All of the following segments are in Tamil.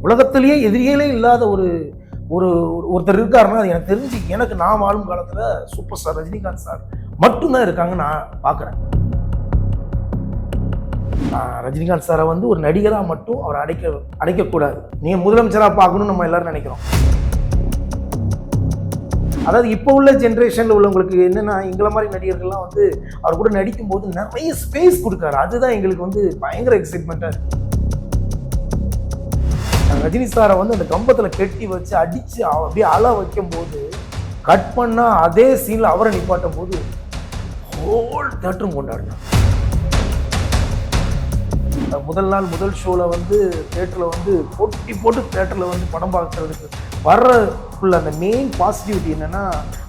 உலகத்திலேயே எதிரிகளே இல்லாத ஒரு ஒரு ஒரு- ஒருத்தர் இருக்காருன்னா அது எனக்கு தெரிஞ்சு எனக்கு நான் வாழும் காலத்தில் சூப்பர் ஸ்டார் ரஜினிகாந்த் சார் மட்டும்தான் இருக்காங்க நான் பார்க்குறேன் ரஜினிகாந்த் சாரை வந்து ஒரு நடிகராக மட்டும் அவர் அடைக்க அடைக்கக்கூடாது. நீங்கள் முதலமைச்சராக பார்க்கணும்னு நம்ம எல்லோரும் நினைக்கிறோம். அதாவது இப்போ உள்ள ஜென்ரேஷனில் உள்ளவங்களுக்கு என்னென்னா எங்களை மாதிரி நடிகர்கள்லாம் வந்து அவர் கூட நடிக்கும்போது நிறைய ஸ்பேஸ் கொடுக்காரு. அதுதான் எங்களுக்கு வந்து பயங்கர எக்ஸைட்மெண்ட்டாக இருக்குது ரஜினி சாரை வந்து அந்த கம்பத்தில் கெட்டி வச்சு அடித்து அப்படியே அழ வைக்கும்போது கட் பண்ணால் அதே சீனில் அவரை நிப்பாட்டும் போது ஹோல் தேட்டரும் கொண்டாடினான். அந்த முதல் நாள் முதல் ஷோவில் வந்து தேட்டரில் வந்து போட்டி போட்டு தேட்டரில் வந்து படம் பார்க்கறதுக்கு வர்றதுக்குள்ள அந்த மெயின் பாசிட்டிவிட்டி என்னன்னா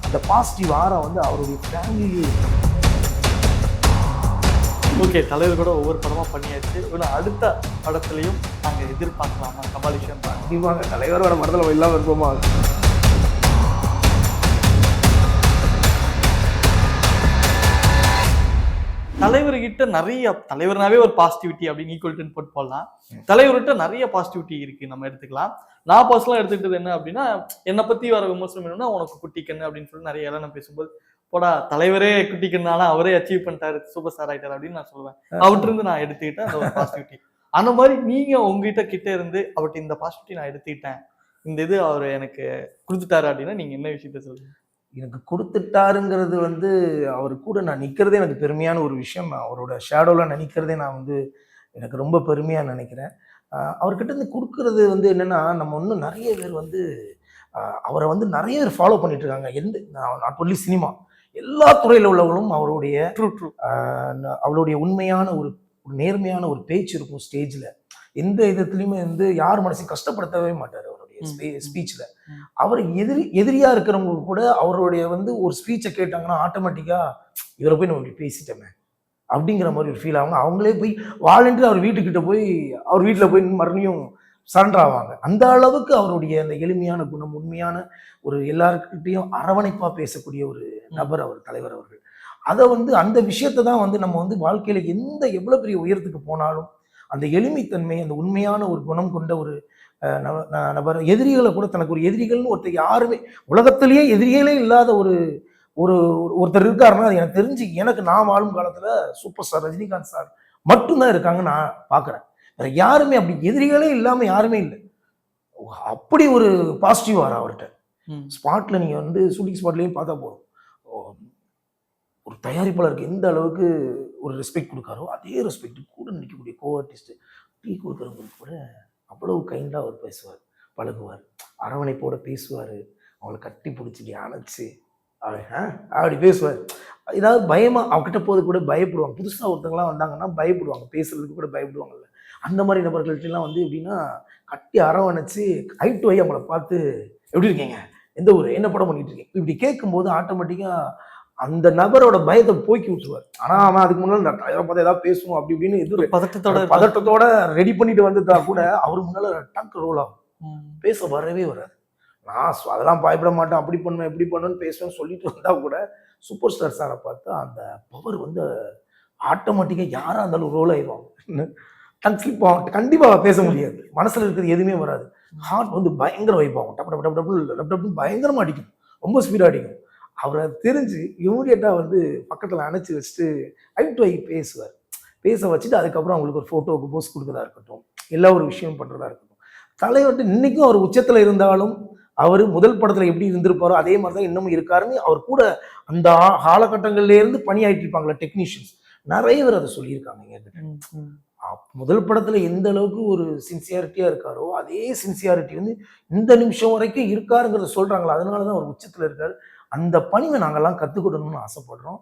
அந்த பாசிட்டிவ் ஆரம் வந்து அவருடைய ஃபேமிலியே ஓகே தலைவர் கூட ஒவ்வொரு படமா பண்ணியாச்சு. இன்னும் அடுத்த படத்துலையும் நாங்க எதிர்பார்க்கலாமா? கபால் விஷயம் கண்டிப்பாக தலைவரோட மனதில் இல்லாமல் இருப்போமா? தலைவர்கிட்ட நிறைய தலைவர்னாவே ஒரு பாசிட்டிவிட்டி அப்படின்னு ஈக்குவல் டென் போட்டு போடலாம். தலைவர்கிட்ட நிறைய பாசிட்டிவிட்டி இருக்கு. நம்ம எடுத்துக்கலாம். நான் பர்சனலாக எடுத்துக்கிட்டது என்ன அப்படின்னா என்னை பத்தி வர விமர்சனம் என்னன்னா உனக்கு குட்டி கண்ணு அப்படின்னு சொல்லி நிறைய இடம் பேசும்போது போடா தலைவரே குட்டி கண்ணால அவரே அச்சீவ் பண்ணிட்டாரு சூப்பர் ஸ்டார் ஆயிட்டாரு அப்படின்னு நான் சொல்லுவேன். அவர்கிட்ட இருந்து நான் எடுத்துக்கிட்டேன் அந்த ஒரு பாசிட்டிவிட்டி அந்த மாதிரி நீங்க உங்ககிட்ட கிட்ட இருந்து அவர்கிட்ட இந்த பாசிட்டிவிட்டி நான் எடுத்துக்கிட்டேன். இந்த இது அவர் எனக்கு கொடுத்துட்டாரு அப்படின்னா நீங்க என்ன விஷயத்த சொல்லுங்க எனக்கு கொடுத்துட்டாருங்கிறது வந்து அவர் கூட நான் நிற்கிறதே எனக்கு பெருமையான ஒரு விஷயம். அவரோட ஷேடோவில் நான் நிற்கிறதே நான் வந்து எனக்கு ரொம்ப பெருமையாக நினைக்கிறேன். அவர்கிட்ட இருந்து கொடுக்கறது வந்து என்னென்னா நம்ம இன்னும் நிறைய பேர் வந்து அவரை வந்து நிறைய பேர் ஃபாலோ பண்ணிட்டு இருக்காங்க. எந்த நாட் ஒன்லி சினிமா. எல்லா துறையில் உள்ளவங்களும் அவருடைய அவளுடைய உண்மையான ஒரு ஒரு நேர்மையான ஒரு பேச்சு இருக்கும் ஸ்டேஜில் எந்த விதத்துலையுமே வந்து யார் மனசையும் கஷ்டப்படுத்தவே மாட்டார் அவருடைய. ஸ்பீச்சில். அவர் எதிரி எதிரியா இருக்கிறவங்க கூட அவருடைய வந்து ஒரு ஸ்பீச்சை கேட்டாங்கன்னா ஆட்டோமேட்டிக்காக இவரை போய் நம்ம பேசிட்டோமே அப்படிங்கிற மாதிரி ஒரு ஃபீல் ஆகும் அவங்களே போய் வாலண்டியர் அவர் வீட்டுக்கிட்ட போய் அவர் வீட்டில் போய் மறுபடியும் சரண்டர் ஆவாங்க அந்த அளவுக்கு அவருடைய அந்த எளிமையான குணம் உண்மையான ஒரு எல்லாருக்கிட்டையும் அரவணைப்பாக பேசக்கூடிய ஒரு நபர் அவர் தலைவர் அவர்கள். அதை வந்து அந்த விஷயத்தை தான் வந்து நம்ம வந்து வாழ்க்கையில எந்த எவ்வளோ பெரிய உயரத்துக்கு போனாலும் அந்த எளிமைத்தன்மை அந்த உண்மையான ஒரு குணம் கொண்ட ஒரு நபர் எதிரிகளை கூட தனக்கு ஒரு எதிரிகள்னு ஒருத்தர் யாருமே உலகத்திலேயே எதிரிகளே இல்லாத ஒரு ஒரு ஒரு- ஒருத்தர் இருக்காருன்னா அது எனக்கு தெரிஞ்சு எனக்கு நான் வாழும் காலத்துல சூப்பர் ஸ்டார் ரஜினிகாந்த் சார் மட்டும்தான் இருக்காங்க நான் பார்க்குறேன் வேற யாருமே அப்படி எதிரிகளே இல்லாம யாருமே இல்லை. அப்படி ஒரு பாசிட்டிவ் வர அவர்கிட்ட. ம். ஸ்பாட்ல நீங்க வந்து ஷூட்டிங் ஸ்பாட்லயும் பார்த்தா போதும். ஒரு தயாரிப்பாளருக்கு எந்த அளவுக்கு ஒரு ரெஸ்பெக்ட் கொடுக்காரோ அதே ரெஸ்பெக்ட் கூட நிற்கக்கூடிய கோ ஆர்டிஸ்ட் டீ கொடுக்குறவங்களுக்கு கூட அவ்வளவு கைண்டாக அவர் பேசுவார் பழகுவார் அரவணைப்போட பேசுவார் அவங்கள கட்டி பிடிச்சி அணைச்சு அப்படி பேசுவார். ஏதாவது பயமா அவகிட்ட போது கூட பயப்படுவாங்க. புதுசாக ஒருத்தங்களாம் வந்தாங்கன்னா பயப்படுவாங்க பேசுறதுக்கு கூட பயப்படுவாங்கல்ல. அந்த மாதிரி நபர்கள்ட்டெல்லாம் வந்து எப்படின்னா கட்டி அரவணைச்சு ஐ டு ஐ அவங்கள பார்த்து எப்படி இருக்கீங்க? எந்த ஊர் என்ன படம் பண்ணிட்டு இருக்கீங்க? இப்படி கேட்கும்போது ஆட்டோமேட்டிக்காக அந்த நபரோட பயத்தை போக்கி விட்டுருவார். ஆனா அவன் அதுக்கு முன்னாடி நான் தலைவரை பார்த்து ஏதாவது பேசணும் அப்படி இப்படின்னு எதிர் பதட்டத்தோட. பதட்டத்தோட ரெடி பண்ணிட்டு வந்துட்டா கூட அவர் முன்னால டங்க் ரோல் ஆகும். பேச வரவே வராது. நான் அதெல்லாம் பயப்பட மாட்டேன். அப்படி பண்ணுவேன் இப்படி பண்ணுவேன்னு பேசுவேன்னு சொல்லிட்டு வந்தா கூட சூப்பர் ஸ்டார் சாரை பார்த்தா அந்த பவர் வந்து ஆட்டோமேட்டிக்காக யாரா இருந்தாலும் ரோல் ஆயிடுவாங்க. டங் ஸ்லிப் ஆகும் கண்டிப்பாக பேச முடியாது. மனசில் இருக்கிறது எதுவுமே வராது. ஹார்ட் வந்து பயங்கர வைப் ஆகும். டப்பு டப்பு டப்பு டப்பு டப்பு பயங்கரமாக அடிக்கும். ரொம்ப ஸ்பீடாக அடிக்கும். அவரை தெரிஞ்சு இமீடியட்டாக வந்து பக்கத்தில் அணைச்சி வச்சுட்டு ஐ டு ஐ பேசுவார். பேச வச்சுட்டு அதுக்கப்புறம் அவங்களுக்கு ஒரு ஃபோட்டோவுக்கு போஸ்ட் கொடுக்கறதா இருக்கட்டும் எல்லா ஒரு விஷயமும் பண்ணுறதா இருக்கட்டும். தலைவர்கிட்ட இன்றைக்கும் அவர் உச்சத்தில் இருந்தாலும் அவர் முதல் படத்தில் எப்படி இருந்திருப்பாரோ அதே மாதிரி தான் இன்னமும் இருக்காருன்னு அவர் கூட அந்த காலகட்டங்கள்லேருந்து பணியாயிட்டு இருப்பாங்களே டெக்னீஷியன்ஸ் நிறைய பேர் அதை சொல்லியிருக்காங்க என்கிட்ட. முதல் படத்துல எந்த அளவுக்கு ஒரு சின்சியாரிட்டியா இருக்காரோ அதே சின்சியாரிட்டி வந்து இந்த நிமிஷம் வரைக்கும் இருக்காருங்கிறத சொல்றாங்களா அதனால தான் அவர் உச்சத்துல இருக்காரு. அந்த பணிவை நாங்கெல்லாம் கத்துக்கிடணும்னு ஆசைப்படுறோம்.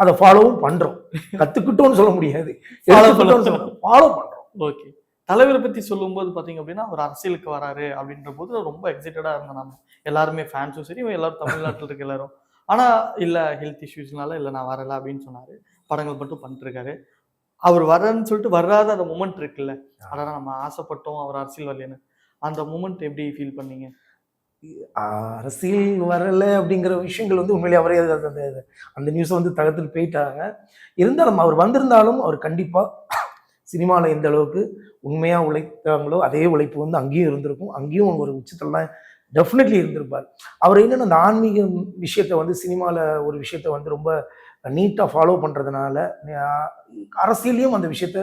அதை ஃபாலோவும் பண்றோம். கத்துக்கிட்டோம்னு சொல்ல முடியாது. ஃபாலோ பண்றோம். ஓகே தலைவரை பத்தி சொல்லும்போது பாத்தீங்க அப்படின்னா அவர் அரசியலுக்கு வராரு அப்படின்ற போது ரொம்ப எக்ஸைட்டடா இருந்தோம் நம்ம எல்லாருமே ஃபேன்ஸும் சரி எல்லாரும் தமிழ்நாட்டில் இருக்க எல்லாரும். ஆனா இல்ல ஹெல்த் இஷ்யூஸ்னால இல்ல நான் வரல அப்படின்னு சொன்னாரு. படங்கள் மட்டும் பண்ணிட்டு இருக்காரு. அவர் வரேன்னு சொல்லிட்டு வராத அந்த மூமெண்ட் இருக்குல்ல. அதான் நம்ம ஆசைப்பட்டோம் அவர் அரசியல் வரலன்னு அந்த மூமெண்ட் எப்படி ஃபீல் பண்ணீங்க? அரசியல் வரல அப்படிங்கிற விஷயங்கள் வந்து உண்மையிலே அவரே அந்த அந்த நியூஸை வந்து தகர்த்துட்டு போயிட்டாங்க. இருந்தாலும் அவர் வந்திருந்தாலும் அவர் கண்டிப்பா சினிமாவில் எந்த அளவுக்கு உண்மையாக உழைத்தாங்களோ அதே உழைப்பு வந்து அங்கேயும் இருந்திருக்கும். அங்கேயும் ஒரு உச்சத்தில் தான் டெஃபினெட்லி இருந்திருப்பார். அவர் என்னென்ன அந்த ஆன்மீக விஷயத்த வந்து சினிமாவில் ஒரு விஷயத்த வந்து ரொம்ப நீட்டாக ஃபாலோ பண்ணுறதுனால அரசியலையும் அந்த விஷயத்த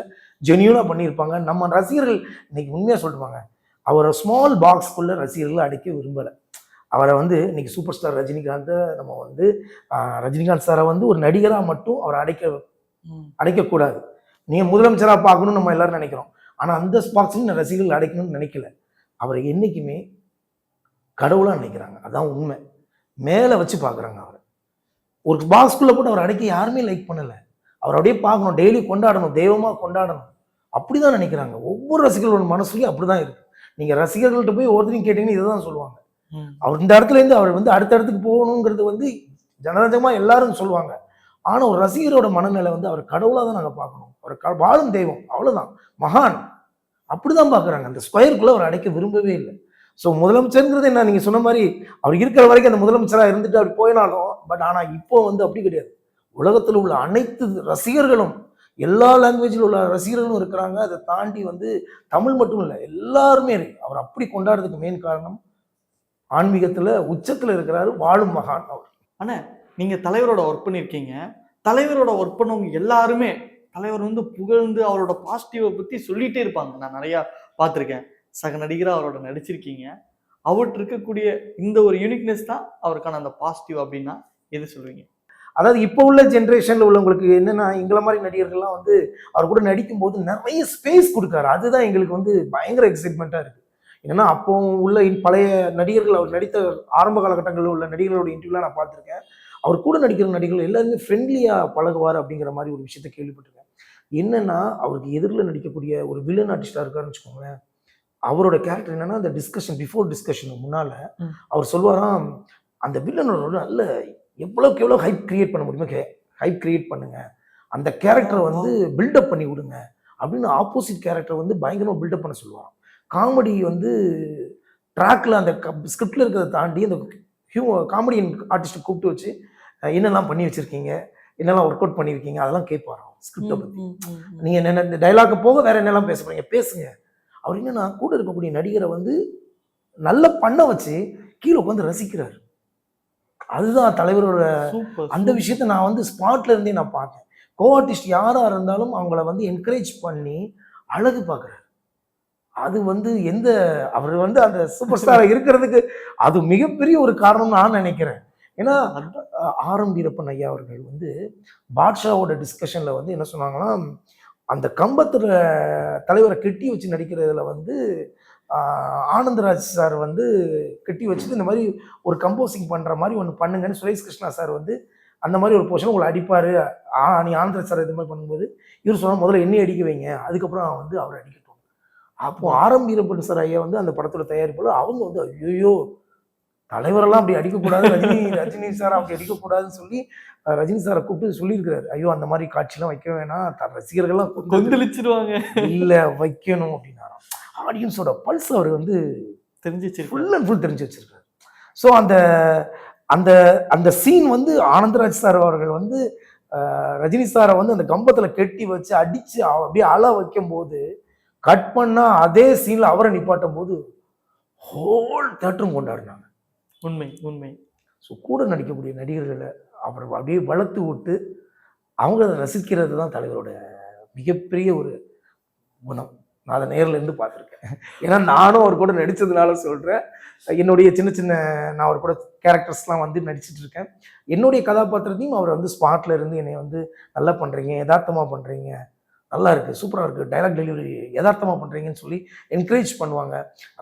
ஜென்யூனாக பண்ணியிருப்பாங்க. நம்ம ரசிகர்கள் இன்னைக்கு உண்மையாக சொல்லிட்டுவாங்க அவரை ஸ்மால் பாக்ஸ்க்குள்ளே ரசிகர்களை அடைக்க விரும்பலை. அவரை வந்து இன்னைக்கு சூப்பர் ஸ்டார் ரஜினிகாந்தை நம்ம வந்து ரஜினிகாந்த் சாரை வந்து ஒரு நடிகராக மட்டும் அவரை அடைக்க. அடைக்கக்கூடாது. நீங்கள் முதலமைச்சராக பார்க்கணும்னு நம்ம எல்லாரும் நினைக்கிறோம். ஆனால் அந்த பாக்ஸையும் ரசிகர்கள் அடைக்கணும்னு நினைக்கல. அவரை என்றைக்குமே கடவுளாக நினைக்கிறாங்க. அதான் உண்மை. மேலே வச்சு பார்க்குறாங்க அவரை. ஒரு பாக்ஸ்குள்ளே போட்டு அவர் அடைக்க யாருமே லைக் பண்ணலை. அவர் அப்படியே பார்க்கணும். டெய்லி கொண்டாடணும். தெய்வமாக கொண்டாடணும். அப்படி தான் நினைக்கிறாங்க. ஒவ்வொரு ரசிகர்களோட மனசுலையும் அப்படி தான் இருக்குது நீங்கள் ரசிகர்கள்ட்ட போய் ஒருத்தரையும் கேட்டீங்கன்னா இதை தான் சொல்லுவாங்க. அவர் இந்த இடத்துல இருந்து அவர் வந்து அடுத்த இடத்துக்கு போகணுங்கிறது வந்து ஜனரஞ்சமாக எல்லாரும் சொல்லுவாங்க. ஆனால் ஒரு ரசிகரோட மனநிலை வந்து அவர் கடவுளாக தான் நாங்கள் பார்க்கணும். அவர் வாழும் தெய்வம். அவ்வளோதான் மகான். அப்படிதான் பார்க்குறாங்க. அந்த ஸ்கொயருக்குள்ளே அவர் அடைக்க விரும்பவே இல்லை. ஸோ முதலமைச்சருங்கிறது என்ன? நீங்கள் சொன்ன மாதிரி அவர் இருக்கிற வரைக்கும் அந்த முதலமைச்சராக இருந்துட்டு அவர் போயினாலும் பட் ஆனால் இப்போ வந்து அப்படி கிடையாது. உலகத்தில் உள்ள அனைத்து ரசிகர்களும் எல்லா லாங்குவேஜில் உள்ள ரசிகர்களும் இருக்கிறாங்க. அதை தாண்டி வந்து தமிழ் மட்டும் இல்லை எல்லாருமே இருக்கு. அவர் அப்படி கொண்டாடுறதுக்கு மெயின் காரணம் ஆன்மீகத்தில் உச்சத்தில் இருக்கிறாரு வாழும் மகான் அவர். நீங்க தலைவரோட ஒர்க் பண்ணியிருக்கீங்க தலைவரோட ஒர்க் பண்ணவங்க எல்லாருமே தலைவர் வந்து புகழ்ந்து அவரோட பாசிட்டிவை பற்றி சொல்லிகிட்டே இருப்பாங்க. நான் நிறையா பார்த்துருக்கேன். சக நடிகராக அவரோட நடிச்சிருக்கீங்க. அவர்கிட்ட இருக்கக்கூடிய இந்த ஒரு யூனிக்னஸ் தான் அவருக்கான அந்த பாசிட்டிவ் அப்படின்னா எது சொல்லுவீங்க அதாவது இப்போ உள்ள ஜென்ரேஷனில் உள்ளவங்களுக்கு என்னன்னா எங்களை மாதிரி நடிகர்கள்லாம் வந்து அவர் கூட நடிக்கும்போது நிறைய ஸ்பேஸ் கொடுக்காரு. அதுதான் எங்களுக்கு வந்து பயங்கர எக்ஸைட்மெண்ட்டாக இருக்குது ஏன்னா அப்போ உள்ள பழைய நடிகர்கள் அவர் நடித்த ஆரம்ப காலகட்டங்களில் உள்ள நடிகர்களோட இன்டர்வியூலாம் நான் பார்த்துருக்கேன். அவர் கூட நடிக்கிற நடிகர்கள் எல்லாருமே ஃப்ரெண்ட்லியாக பழகுவார் அப்படிங்கிற மாதிரி ஒரு விஷயத்த கேள்விப்பட்டிருக்கேன். என்னன்னா அவருக்கு எதிரில் நடிக்கக்கூடிய ஒரு வில்லன் ஆர்டிஸ்டாக இருக்காருன்னு வச்சுக்கோங்களேன். அவரோட கேரக்டர் என்னன்னா அந்த டிஸ்கஷன் பிஃபோர் டிஸ்கஷனுக்கு முன்னால. அவர் சொல்வாராம் அந்த வில்லனோட நல்ல எவ்வளோக்கு எவ்வளோ ஹைப் கிரியேட் பண்ண முடியுமோ ஹைப் கிரியேட் பண்ணுங்க. அந்த கேரக்டரை வந்து பில்டப் பண்ணி விடுங்க. அப்படின்னு ஆப்போசிட் கேரக்டர் வந்து பயங்கரமாக பில்டப் பண்ண சொல்லுவாராம் காமெடி வந்து ட்ராக்ல அந்த ஸ்கிரிப்டில் இருக்கிறத தாண்டி அந்த ஹியூ காமெடியன் ஆர்டிஸ்ட்டை கூப்பிட்டு வச்சு என்னெல்லாம் பண்ணி வச்சிருக்கீங்க? என்னெல்லாம் ஒர்க் அவுட் பண்ணியிருக்கீங்க அதெல்லாம் கேட்பாராம் ஸ்கிரிப்டை பற்றி நீங்க என்ன இந்த டைலாக போக வேற என்னெல்லாம் பேச போறீங்க? பேசுங்க. அவர் என்னன்னா கூட இருக்கக்கூடிய நடிகரை வந்து நல்ல பண்ண வச்சு கீழே உட்காந்து ரசிக்கிறார். அதுதான் தலைவரோட அந்த விஷயத்த நான் வந்து ஸ்பாட்ல இருந்தே நான் பார்த்தேன். கோ ஆர்டிஸ்ட் யாரா இருந்தாலும் அவங்கள வந்து என்கரேஜ் பண்ணி அழகு பார்க்குறாரு அது வந்து எந்த அவர் வந்து அந்த சூப்பர் ஸ்டாரா இருக்கிறதுக்கு அது மிகப்பெரிய ஒரு காரணம் நான் நினைக்கிறேன். ஏன்னா ஆரம் வீரப்பன் ஐயா அவர்கள் வந்து பாட்ஷாவோட டிஸ்கஷன்ல வந்து என்ன சொன்னாங்கன்னா அந்த கம்பத்துல தலைவரை கெட்டி வச்சு நடிக்கிறதுல வந்து ஆனந்தராஜ் சார் வந்து கெட்டி வச்சுட்டு இந்த மாதிரி ஒரு கம்போசிங் பண்ற மாதிரி ஒன்று பண்ணுங்கன்னு சுரேஷ் கிருஷ்ணா சார் வந்து அந்த மாதிரி ஒரு போர்ஷன் உங்களை அடிப்பாரு. நீ ஆனந்தராஜ் சார் இது மாதிரி பண்ணும்போது இவர் சொன்னா முதல்ல என்னை அடிக்க வைங்க. அதுக்கப்புறம் வந்து அவர் அடிக்கட்டும் அப்போ ஆரம் வீரப்பன் சார் ஐயா வந்து அந்த படத்தோட தயாரிப்பாளர் அவங்க வந்து ஐயோ தலைவரெல்லாம் அப்படி அடிக்கக்கூடாது. ரஜினி ரஜினி சார் அப்படி அடிக்கக்கூடாதுன்னு சொல்லி ரஜினி சாரை கூப்பிட்டு சொல்லியிருக்கிறாரு. ஐயோ அந்த மாதிரி காட்சிலாம் வைக்க வேணாம். த- ரசிகர்கள்லாம் கொந்தளிச்சு கொந்தளிச்சிருவாங்க. இல்ல வைக்கணும் அப்படின்னாராம். ஆடியன்ஸோட பல்ஸ் அவர் வந்து தெரிஞ்சு ஃபுல் அண்ட் ஃபுல் தெரிஞ்சு வச்சிருக்காரு. ஸோ அந்த அந்த அந்த சீன் வந்து ஆனந்தராஜ் சார் அவர்கள் வந்து ரஜினி சாரை வந்து அந்த கம்பத்துல கெட்டி வச்சு அவ- அப்படியே அழ வைக்கும் போது கட் பண்ணா அதே சீன்ல அவரை நிப்பாட்டும் போது ஹோல் தேட்டரும் கொண்டாடினாங்க. உண்மை உண்மை. ஸோ கூட நடிக்கக்கூடிய நடிகர்களை அவர் அப்படியே வளர்த்து விட்டு அவங்க ரசிக்கிறது தான் தலைவரோட மிகப்பெரிய ஒரு குணம். நான் அதை நேரில் இருந்து பார்த்துருக்கேன். ஏன்னா நானும் அவர் கூட நடித்ததுனால சொல்கிறேன் என்னுடைய சின்ன சின்ன நான் அவர் கூட கேரக்டர்ஸ்லாம் வந்து நடிச்சிட்டு இருக்கேன் என்னுடைய கதாபாத்திரத்தையும் அவர் வந்து ஸ்பாட்ல இருந்து என்னை வந்து நல்லா பண்ணுறீங்க யதார்த்தமாக பண்ணுறீங்க நல்லா இருக்குது சூப்பராக இருக்குது டைலாக் டெலிவரி யதார்த்தமாக பண்ணுறீங்கன்னு சொல்லி என்கரேஜ் பண்ணுவாங்க.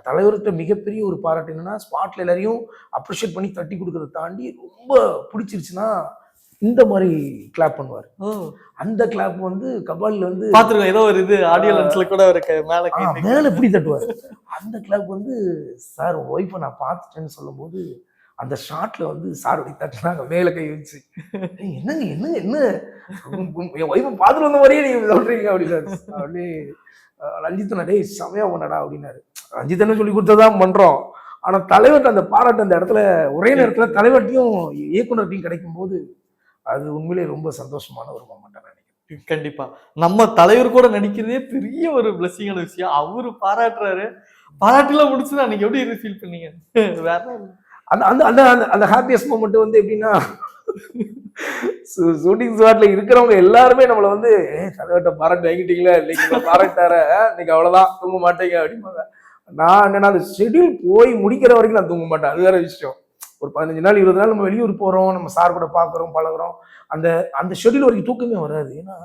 தலைவர்கிட்ட மிகப்பெரிய ஒரு பாராட்டு என்னென்னா ஸ்பாட்ல எல்லாரையும் அப்ரிஷியேட் பண்ணி தட்டி கொடுக்கறத தாண்டி ரொம்ப பிடிச்சிருச்சுன்னா இந்த மாதிரி கிளாப் பண்ணுவார். அந்த கிளாப் வந்து கபாலில் வந்து பாத்துருக்கோம் ஏதோ ஒரு இது ஆடியோ லென்ஸ்ல கூட இருக்கு மேல மேல இப்படி தட்டுவார். அந்த கிளாப் வந்து சார் ஒய்ஃபை நான் பார்த்துட்டேன்னு சொல்லும்போது அந்த ஷாட்ல வந்து சார் அப்படி தட்டுனாங்க மேல கை வச்சு. "ஏய், என்னங்க என்ன? உம், என் ஒய்ஃபை பார்த்துட்டு வந்த மாதிரியே நீங்க சொல்றீங்க அப்படின்னாரு. அப்படியே ரஞ்சித்தனா டேய் செமையா பண்ணடா அப்படின்னாரு. ரஞ்சித்தனை சொல்லி கொடுத்ததான் பண்றோம். ஆனா தலைவர்கிட்ட அந்த பாராட்டு அந்த இடத்துல ஒரே நேரத்துல தலைவர்ட்டையும் இயக்குனர்கிட்டையும் கிடைக்கும் போது அது உண்மையிலேயே ரொம்ப சந்தோஷமான ஒரு மொமெண்ட் நினைக்கிறேன். கண்டிப்பா. நம்ம தலைவர் கூட நடிக்கிறதே பெரிய ஒரு பிளஸிங்கான விஷயம். அவரு பாராட்டுறாரு. பாராட்டுலாம் முடிச்சுதான் அன்னைக்கு எப்படி ஃபீல் பண்ணீங்க? வேற. அந்த அந்த அந்த அந்த ஹாப்பியஸ்ட் மூமெண்ட் வந்து எப்படின்னா ஷூட்டிங் ஸ்பாட்ல இருக்கிறவங்க எல்லாருமே நம்மள வந்து தலைவர்கிட்ட பாராட்டு வாங்கிட்டீங்களா இன்னைக்கு பாராட்டார. இன்னைக்கு அவ்வளவுதான் தூங்க மாட்டீங்க அப்படிம்பாங்க. நான் என்னன்னா அந்த ஷெட்யூல் போய் முடிக்கிற வரைக்கும் நான் தூங்க மாட்டேன். அது வேற விஷயம். ஒரு பதினஞ்சு நாள் இருபது நாள் நம்ம வெளியூர் போறோம் நம்ம சார் கூட பார்க்குறோம் பழகுறோம். அந்த அந்த ஷெட்யூல் வரைக்கும் தூக்கமே வராது. ஏன்னா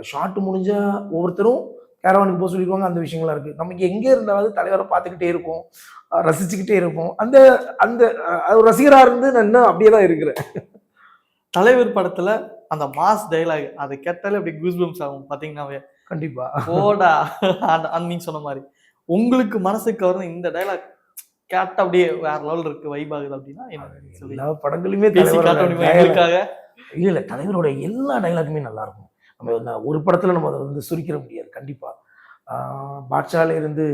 ஷார்ட் முடிஞ்சா ஒவ்வொருத்தரும் கேரவானுக்கு போக சொல்லிடுவாங்க அந்த விஷயங்கள்லாம் இருக்கு. நமக்கு எங்கே இருந்தாலும் தலைவரை பார்த்துக்கிட்டே இருப்போம். ரசிச்சுக்கிட்டே இருப்போம். அந்த அந்த அஹ் ஒரு ரசிகரா இருந்து நான் இன்னும் அப்படியே தான் இருக்கிறேன். தலைவர் படத்துல அந்த மாஸ் டைலாக் அதை கேட்டாலே அப்படி கூஸ் பம்ஸ் ஆகும் பாத்தீங்கன்னாவே கண்டிப்பா. போடா. அந்த நீங்க சொன்ன மாதிரி. உங்களுக்கு மனசுக்கு கவர்ந்த இந்த டைலாக் கேட்ட அப்படியே வேற லெவல் இருக்கு வைப் ஆகுது அப்படின்னா எல்லா படங்களுமே எங்களுக்காக இல்ல தலைவரோட எல்லா டைலாக்குமே நல்லா இருக்கும். நம்ம ஒரு படத்துல நம்ம அதை வந்து சுருக்கிற முடியாது கண்டிப்பா. பாட்ஷால இருந்து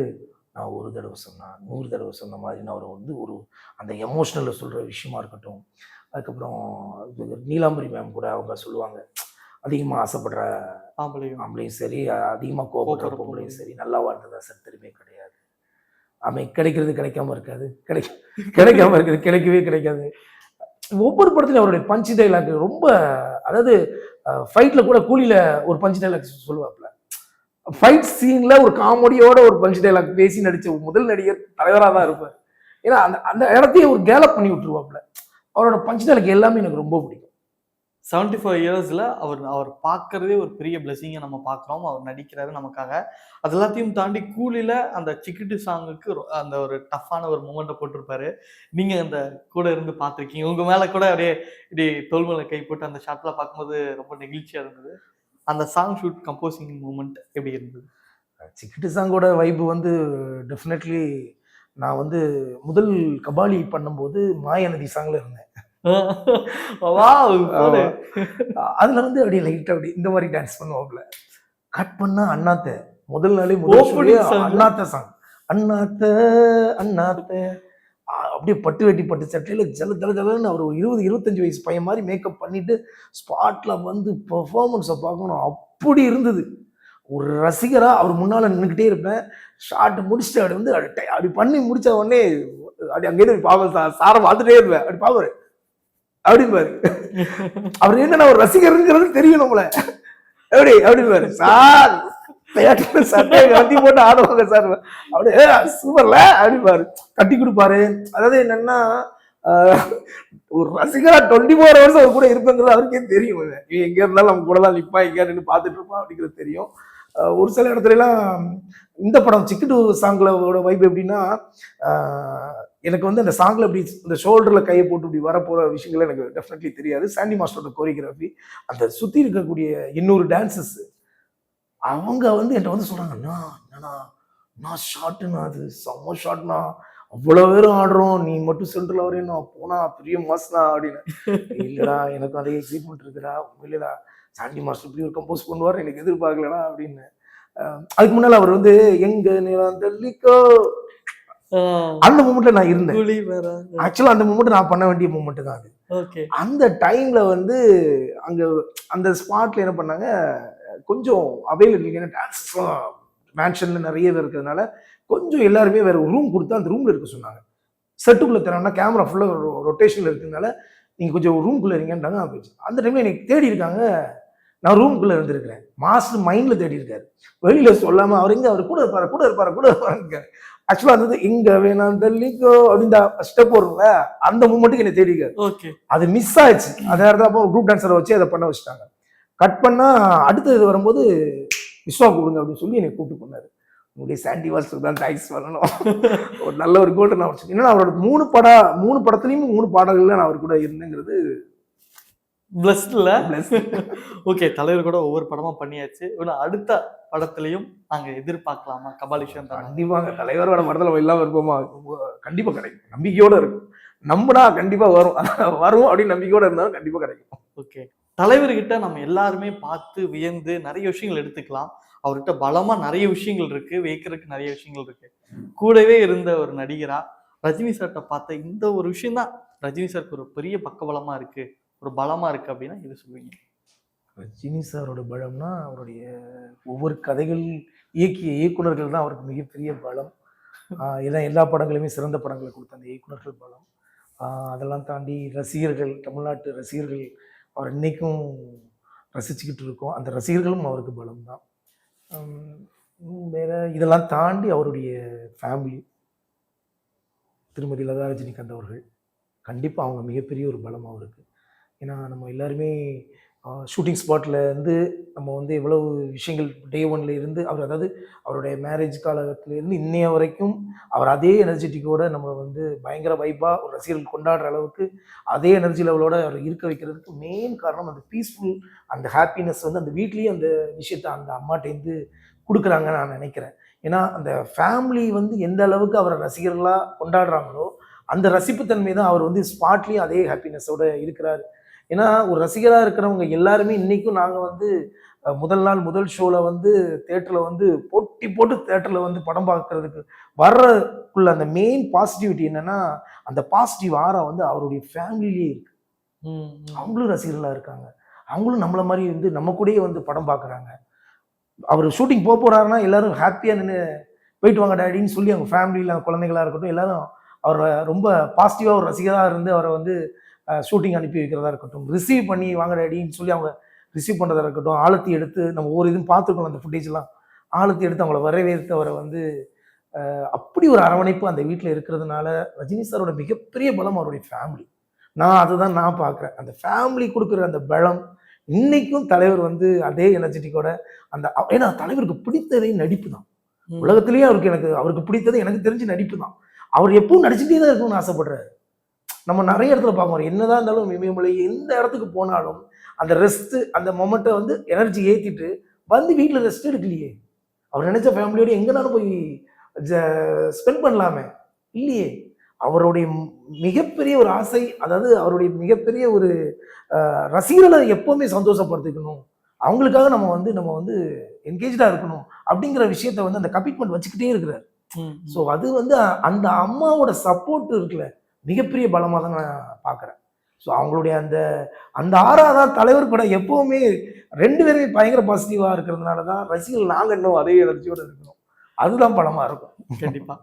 நான் ஒரு தடவை சொன்னா நூறு தடவை சொன்ன மாதிரி நான் அவர் வந்து ஒரு அந்த எமோஷனல்ல சொல்ற விஷயமா இருக்கட்டும். அதுக்கப்புறம் நீலாம்பரி மேம் கூட அவங்க சொல்லுவாங்க அதிகமா ஆசைப்படுற ஆம்பளையும். ஆம்பளையும் சரி அதிகமாக கோபப்படுற பொம்பளையும் சரி நல்லா வாழ்ந்ததா சரித்திரமே கிடையாது. அவன் கிடைக்கிறது கிடைக்காம இருக்காது. கிடைக்க கிடைக்காம இருக்குது கிடைக்கவே கிடைக்காது. ஒவ்வொரு படத்துலையும் அவருடைய பஞ்சு டைலாக் ரொம்ப அதாவது ஃபைட்டில் கூட கூலியில் ஒரு பஞ்சு டைலாக் சொல்லுவாப்புல. ஃபைட் சீனில் ஒரு காமெடியோட ஒரு பஞ்சு டைலாக் பேசி நடித்த முதல் நடிகர் தலைவராக தான் இருப்பார். ஏன்னா அந்த அந்த இடத்தையே ஒரு கேலப் பண்ணி விட்டுருவாப்புல. அவரோட பஞ்சு டைலாக் எல்லாமே எனக்கு ரொம்ப பிடிக்கும். செவன்டி ஃபைவ் இயர்ஸில் அவர் அவர் பார்க்கறதே ஒரு பெரிய பிளெஸிங்கை நம்ம பார்க்குறோம். அவர் நடிக்கிறாரு நமக்காக. அது எல்லாத்தையும் தாண்டி கூலியில் அந்த சிக்கிட்டு சாங்குக்கு ரொ- அந்த ஒரு டஃப்பான ஒரு மூமெண்ட்டை போட்டிருப்பாரு. நீங்கள் அந்த கூட இருந்து பார்த்துருக்கீங்க. உங்கள் மேலே கூட அப்படியே இப்படி தோல்மலை கை போட்டு அந்த ஷாட்டில் பார்க்கும்போது ரொம்ப நெகிழ்ச்சியாக இருந்தது. அந்த சாங் ஷூட் கம்போசிங் மூமெண்ட் எப்படி இருந்தது? சிக்கிட்டு சாங்கோட வைப்பு வந்து டெஃபினெட்லி நான் வந்து முதல் கபாலி பண்ணும்போது மாயநதி சாங்ல இருந்தேன். அதுல வந்து அப்படியே லைட் அப்படி இந்த மாதிரி டான்ஸ் பண்ணுவாப்ல கட் பண்ணா அண்ணாத்த. முதல் நாளே முதல். அண்ணாத்த சாங் அண்ணாத்த அண்ணாத்த. அப்படியே பட்டு வெட்டி பட்டு சட்டையில ஜல ஜல ஜலன்னு அவர் ஒரு இருபது இருபத்தஞ்சு வயசு பையன் மாதிரி மேக்கப் பண்ணிட்டு ஸ்பாட்ல வந்து பெர்ஃபார்மன்ஸை பார்க்கணும். அப்படி இருந்தது. ஒரு ரசிகரா அவர் முன்னால நின்றுக்கிட்டே இருப்பேன். ஷார்ட் முடிச்சுட்டு அப்படி வந்து அப்படி பண்ணி முடிச்ச உடனே அப்படி அங்கேயிருந்து பார்ப்பேன் சார் சாரை பார்த்துட்டே இருப்பேன். அப்படி பார்ப்பாரு அப்படின்பாரு அவர் என்ன ஒரு ரசிகருங்கிறது தெரியும் நம்மள எப்படி? அப்படின்பாரு சார் சட்டையை கட்டி போட்டு ஆடுவாங்க சார். அப்படியே சூப்பர்ல அப்படின்பாரு கட்டி கொடுப்பாரு. அதாவது என்னன்னா ஒரு ரசிகரா டுவெண்ட்டி ஃபோர் ஹவர்ஸ் அவர் கூட இருப்பேங்கிறது அவருக்கே தெரியும். இவன் எங்க இருந்தாலும் நம்ம கூட தான் நிப்பா எங்க நின்று பார்த்துட்டு இருப்பான் அப்படிங்கிறது தெரியும். ஒரு சில இடத்துல எல்லாம் இந்த படம் சிக்கிட்டு சாங்களோட வைப் எப்படின்னா எனக்கு வந்து அந்த சாங்ல இப்படி இந்த ஷோல்டர்ல கையை போட்டு இப்படி வர போற விஷயங்கள் எனக்கு டெஃபினெட்லி தெரியாது. சாண்டி மாஸ்டரோட கோரியோகிராஃபி அந்த சுத்தி இருக்கக்கூடிய இன்னொரு டான்சஸ் அவங்க வந்து என்கிட்ட வந்து சொல்றாங்க அண்ணா என்னண்ணா நான் ஷார்ட்டுண்ணா அது செம்ம ஷார்ட்னா அவ்வளோ பேரும் ஆடுறோம். நீ மட்டும் சென்ட்ரல் வரேன் போனா பெரிய மாஸ்னா அப்படின்னு. இல்லடா எனக்கு அதே எக்ஸைட்மெண்ட் இருக்குடா. இல்லடா சாண்டி மாஸ்டர் இப்படி ஒரு கம்போஸ் பண்ணுவார் எனக்கு எதிர்பார்க்கலடா அப்படின்னு. அதுக்கு முன்னால அவர் வந்து எங்க நிலம் தள்ளிக்கோ அந்த மூமெண்ட்ல நான் இருந்தேன். ஆக்சுவலா அந்த மூமெண்ட் நான் பண்ண வேண்டிய மூமெண்ட் தான் அது. ஓகே. அந்த டைம்ல வந்து அங்க அந்த ஸ்பாட்ல என்ன பண்ணாங்க கொஞ்சம் அவைலபிள் ஏன்னா டான்ஸஸ்லாம் மேன்ஷன்ல நிறைய பேர் இருக்கிறதுனால கொஞ்சம் எல்லாருமே வேற ஒரு ரூம் கொடுத்து அந்த ரூம்ல இருக்க சொன்னாங்க. செட்டுக்குள்ள தரோம்னா கேமரா ஃபுல்லா ரொட்டேஷன்ல இருக்கிறதுனால நீங்க கொஞ்சம் ரூம்குள்ள இருங்கன்றாங்க. அந்த டைம்ல எனக்கு தேடி இருக்காங்க நான் ரூம்குள்ள இருந்திருக்கிறேன். மாஸ்டர் மைண்ட்ல தேடி இருக்காரு. வெளியில சொல்லாம அவர் எங்க அவர் கூட இருப்பாரு கூட இருப்பாரு கூட இருப்பாரு ஆக்சுவலா அது இங்க வேணாம் தள்ளிக்கோ அப்படின்னு ஸ்டெப் வரும்ல அந்த மூமெண்ட்டுக்கு என்னை தேடி இருக்காரு ஓகே அது மிஸ் ஆயிடுச்சு. அந்த இடத்துல அப்போ குரூப் டான்ஸரை வச்சு அதை பண்ண வச்சுட்டாங்க. கட் பண்ணா அடுத்த இது வரும்போது விஸ்வா கூடுங்க அப்படின்னு சொல்லி என்னை கூப்பிட்டு பண்ணாரு உங்களுடைய சாண்டி வால்ஸுக்கு தான் தேங்க்ஸ் பண்ணணும் ஒரு நல்ல ஒரு கோல்டன் நான் என்னன்னா அவரோட மூணு பட மூணு படத்துலையும் மூணு பாடல்கள்ல நான் அவர் கூட இருந்தேங்கிறது bless. ஓகே தலைவர் கூட ஒவ்வொரு படமா பண்ணியாச்சு. இன்னும் அடுத்த படத்துலயும் நாங்க எதிர்பார்க்கலாமா? கபாலிஷன் தான். கண்டிப்பாங்க. தலைவரோட படத்துல இல்லாம இருப்போமா? கண்டிப்பா கிடைக்கும். நம்பிக்கையோட இருக்கும் நம்பினா கண்டிப்பா வரும். வரும் அப்படின்னு நம்பிக்கையோட இருந்தாலும் கண்டிப்பா கிடைக்கும். ஓகே தலைவர்கிட்ட நம்ம எல்லாருமே பார்த்து வியந்து நிறைய விஷயங்கள் எடுத்துக்கலாம். அவர்கிட்ட பலமா நிறைய விஷயங்கள் இருக்கு. வைக்கிறதுக்கு நிறைய விஷயங்கள் இருக்கு. கூடவே இருந்த ஒரு நடிகரா ரஜினி சார்கிட்ட பார்த்த இந்த ஒரு விஷயம் தான் ரஜினி சாருக்கு ஒரு பெரிய பக்கபலமா இருக்கு. ஒரு பலமா இருக்கு அப்படின்னா இது சொல்லுவீங்க. ரஜினி சாரோட பலம்னா அவருடைய ஒவ்வொரு கதைகள் இயக்கிய இயக்குனர்கள் தான் அவருக்கு மிகப்பெரிய பலம். ஏன்னா எல்லா படங்களையுமே படங்களுமே சிறந்த படங்களை கொடுத்த அந்த இயக்குனர்கள் பலம். அதெல்லாம் தாண்டி ரசிகர்கள் தமிழ்நாட்டு ரசிகர்கள் அவர் இன்னைக்கும் ரசிச்சுக்கிட்டு இருக்கோம். அந்த ரசிகர்களும் அவருக்கு பலம் தான். வேற இதெல்லாம் தாண்டி அவருடைய ஃபேமிலி திருமதி லதா ரஜினிகாந்த் அவர்கள் கண்டிப்பாக அவங்க மிகப்பெரிய ஒரு பலம் அவருக்கு. ஏன்னா நம்ம எல்லாருமே ஷூட்டிங் ஸ்பாட்டில் இருந்து நம்ம வந்து எவ்வளவு விஷயங்கள் டே ஒன்ல இருந்து அவர் அதாவது அவருடைய மேரேஜ் காலத்திலேருந்து இன்னைய வரைக்கும் அவர் அதே எனர்ஜெட்டிக்கோட நம்ம வந்து பயங்கர வைப்பாக ஒரு ரசிகர்கள் கொண்டாடுற அளவுக்கு அதே எனர்ஜி லெவலோட அவர் இருக்க வைக்கிறதுக்கு மெயின் காரணம் அந்த பீஸ்ஃபுல் அந்த ஹாப்பினஸ் வந்து அந்த வீட்லேயே அந்த விஷயத்த அந்த அம்மாட்டேருந்து கொடுக்குறாங்கன்னு நான் நினைக்கிறேன். ஏன்னா அந்த ஃபேமிலி வந்து எந்த அளவுக்கு அவரை ரசிகர்களாக கொண்டாடுறாங்களோ அந்த ரசிப்புத்தன்மை தான் அவர் வந்து ஸ்பாட்லேயும் அதே ஹாப்பினஸோட இருக்கிறார். ஏன்னா ஒரு ரசிகராக இருக்கிறவங்க எல்லாருமே இன்றைக்கும் நாங்கள் வந்து முதல் நாள் முதல் ஷோவில் வந்து தேட்டரில் வந்து போட்டி போட்டு தேட்டரில் வந்து படம் பார்க்கறதுக்கு வர்றதுக்குள்ள அந்த மெயின் பாசிட்டிவிட்டி என்னன்னா அந்த பாசிட்டிவ் ஆரா வந்து அவருடைய ஃபேமிலிலேயே இருக்கு. அவங்களும் ரசிகர்களாக இருக்காங்க. அவங்களும் நம்மள மாதிரி வந்து நம்ம கூடயே வந்து படம் பார்க்குறாங்க. அவர் ஷூட்டிங் போக போறாருன்னா எல்லாரும் ஹாப்பியாக நின்று போயிட்டு வாங்க டேடின்னு சொல்லி அவங்க ஃபேமிலியில் குழந்தைகளா இருக்கட்டும் எல்லாரும் அவரை ரொம்ப பாசிட்டிவாக ஒரு ரசிகராக இருந்து அவரை வந்து ஷூட்டிங் அனுப்பி வைக்கிறதா இருக்கட்டும் ரிசீவ் பண்ணி வாங்க டேடின்னு சொல்லி அவங்க ரிசீவ் பண்ணுறதா இருக்கட்டும் ஆழத்தி எடுத்து நம்ம ஒவ்வொரு இதுவும் பார்த்துருக்கோம் அந்த ஃபுட்டேஜ்லாம் ஆழத்தி எடுத்து அவங்கள வரவேற்று அவரை வந்து அப்படி ஒரு அரவணைப்பு அந்த வீட்டில் இருக்கிறதுனால ரஜினி சாரோட மிகப்பெரிய பலம் அவருடைய ஃபேமிலி நான் அதுதான் நான் பார்க்குறேன். அந்த ஃபேமிலி கொடுக்குற அந்த பலம் இன்னைக்கும் தலைவர் வந்து அதே எனர்ஜெட்டிக்கோட அந்த ஏன்னா தலைவருக்கு பிடித்ததே நடிப்பு தான். உலகத்திலேயே அவருக்கு எனக்கு அவருக்கு பிடித்தது எனக்கு தெரிஞ்சு நடிப்பு தான். அவர் எப்பவும் நடிச்சுட்டே தான் இருக்கணும்னு ஆசைப்படுறாரு. நம்ம நிறைய இடத்துல பார்க்கணும் என்னதான் இருந்தாலும் இமயமலை எந்த இடத்துக்கு போனாலும் அந்த ரெஸ்ட் அந்த மொமெண்ட்டை வந்து எனர்ஜி ஏற்றிட்டு வந்து வீட்டில் ரெஸ்ட் எடுக்கலையே. அவர் நினைச்ச ஃபேமிலியோட எங்கனாலும் போய் ஸ்பெண்ட் பண்ணலாமே. இல்லையே. அவருடைய மிகப்பெரிய ஒரு ஆசை அதாவது அவருடைய மிகப்பெரிய ஒரு ரசிகர்களை எப்பவுமே சந்தோஷப்படுத்திக்கணும். அவங்களுக்காக நம்ம வந்து நம்ம வந்து என்கேஜாக இருக்கணும் அப்படிங்கிற விஷயத்த வந்து அந்த கமிட்மெண்ட் வச்சுக்கிட்டே இருக்கிறார். ஸோ அது வந்து அந்த அம்மாவோட சப்போர்ட் இருக்குல்ல. மிகப்பெரிய பலமாக தான் நான் பார்க்குறேன். ஸோ அவங்களுடைய அந்த அந்த ஆறாதான் தலைவர் படம் எப்போவுமே ரெண்டு பேருமே பயங்கர பாசிட்டிவாக இருக்கிறதுனால தான் ரசிகர்கள் நாங்கள் இன்னும் அதே எனர்ஜியோட இருக்கணும். அதுதான் படமாக இருக்கும். கண்டிப்பாக